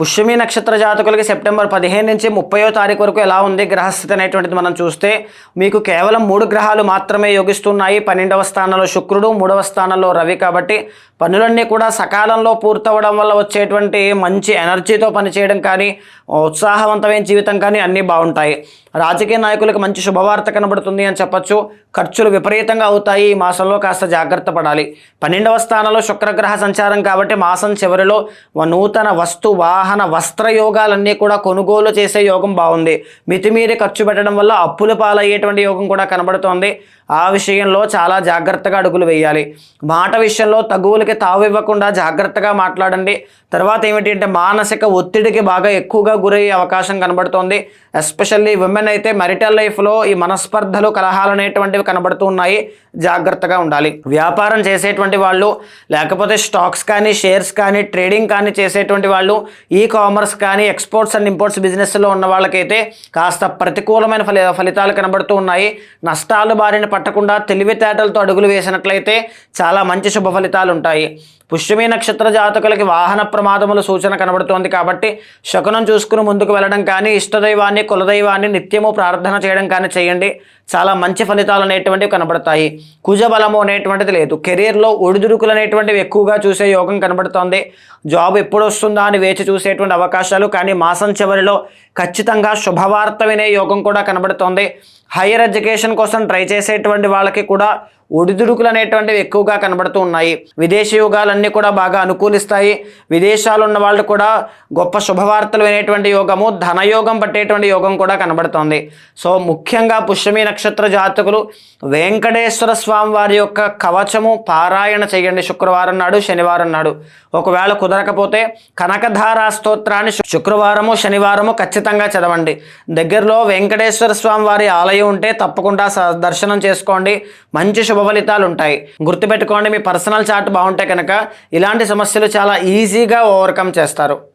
పుష్యమి నక్షత్ర జాతకులకి సెప్టెంబర్ పదిహేను నుంచి ముప్పయో తారీఖు వరకు ఎలా ఉంది గ్రహస్థితి అనేటువంటిది మనం చూస్తే మీకు కేవలం మూడు గ్రహాలు మాత్రమే యోగిస్తున్నాయి. పన్నెండవ స్థానంలో శుక్రుడు మూడవ స్థానంలో రవి కాబట్టి పనులన్నీ కూడా సకాలంలో పూర్తవడం వల్ల వచ్చేటువంటి మంచి ఎనర్జీతో పనిచేయడం కానీ ఉత్సాహవంతమైన జీవితం కానీ అన్నీ బాగుంటాయి. రాజకీయ నాయకులకు మంచి శుభవార్త కనబడుతుంది అని చెప్పొచ్చు. ఖర్చులు విపరీతంగా అవుతాయి. ఈ మాసంలో కాస్త జాగ్రత్త పడాలి. పన్నెండవ స్థానంలో శుక్రగ్రహ సంచారం కాబట్టి మాసం చివరిలో నూతన వస్తు వాహన వస్త్ర యోగాలన్నీ కూడా కొనుగోలు చేసే యోగం బాగుంది. మితిమీరి ఖర్చు పెట్టడం వల్ల అప్పుల పాలయ్యేటువంటి యోగం కూడా కనబడుతోంది. ఆ విషయంలో చాలా జాగ్రత్తగా అడుగులు వేయాలి. మాట విషయంలో తగువులకి తావు ఇవ్వకుండా జాగ్రత్తగా మాట్లాడండి. తర్వాత ఏమిటంటే మానసిక ఒత్తిడికి బాగా ఎక్కువగా గురయ్యే అవకాశం కనబడుతోంది. ఎస్పెషల్లీ విమెన్ అయితే మెరిటల్ లైఫ్లో ఈ మనస్పర్ధలు కలహాలు అనేటువంటివి కనబడుతూ ఉన్నాయి. జాగ్రత్తగా ఉండాలి. వ్యాపారం చేసేటువంటి వాళ్ళు లేకపోతే స్టాక్స్ కానీ షేర్స్ కానీ ట్రేడింగ్ కానీ చేసేటువంటి వాళ్ళు ఈ కామర్స్ కానీ ఎక్స్పోర్ట్స్ అండ్ ఇంపోర్ట్స్ బిజినెస్లో ఉన్న వాళ్ళకైతే కాస్త ప్రతికూలమైన ఫలి ఫలితాలు కనబడుతూ ఉన్నాయి. నష్టాలు బారిన పట్టకుండా తెలివితేటలతో అడుగులు వేసినట్లయితే చాలా మంచి శుభ ఫలితాలు ఉంటాయి. হয় పుష్యమి నక్షత్ర జాతకులకి వాహన ప్రమాదముల సూచన కనబడుతోంది కాబట్టి శకునం చూసుకుని ముందుకు వెళ్ళడం కానీ ఇష్టదైవాన్ని కులదైవాన్ని నిత్యము ప్రార్థన చేయడం కానీ చేయండి. చాలా మంచి ఫలితాలు అనేటువంటివి కనబడతాయి. కుజబలము అనేటువంటిది లేదు. కెరీర్లో ఒడిదుడుకులు అనేటువంటివి ఎక్కువగా చూసే యోగం కనబడుతోంది. జాబ్ ఎప్పుడు వస్తుందా అని వేచి చూసేటువంటి అవకాశాలు కానీ మాసం చివరిలో ఖచ్చితంగా శుభవార్త వినే యోగం కూడా కనబడుతోంది. హైయర్ ఎడ్యుకేషన్ కోసం ట్రై చేసేటువంటి వాళ్ళకి కూడా ఒడిదుడుకులు అనేటువంటివి ఎక్కువగా కనబడుతూ ఉన్నాయి. విదేశీ యోగాలన్నీ కూడా బాగా అనుకూలిస్తాయి. విదేశాలు ఉన్న వాళ్ళు కూడా గొప్ప శుభవార్తలు వినేటువంటి యోగము ధనయోగం పట్టేటువంటి యోగం కూడా కనబడుతోంది. సో ముఖ్యంగా పుష్యమి నక్షత్ర జాతకులు వెంకటేశ్వర స్వామి వారి యొక్క కవచము పారాయణ చేయండి శుక్రవారం నాడు శనివారం నాడు. ఒకవేళ కుదరకపోతే కనకధారా స్తోత్రాన్ని శుక్రవారము శనివారము ఖచ్చితంగా చదవండి. దగ్గరలో వెంకటేశ్వర స్వామి వారి ఆలయం ఉంటే తప్పకుండా స- దర్శనం చేసుకోండి. మంచి శుభ ఫలితాలు ఉంటాయి. గుర్తుపెట్టుకోండి మీ పర్సనల్ చార్ట్ బాగుంటే కనుక ఇలాంటి సమస్యలు చాలా ఈజీగా ఓవర్కమ్ చేస్తారు.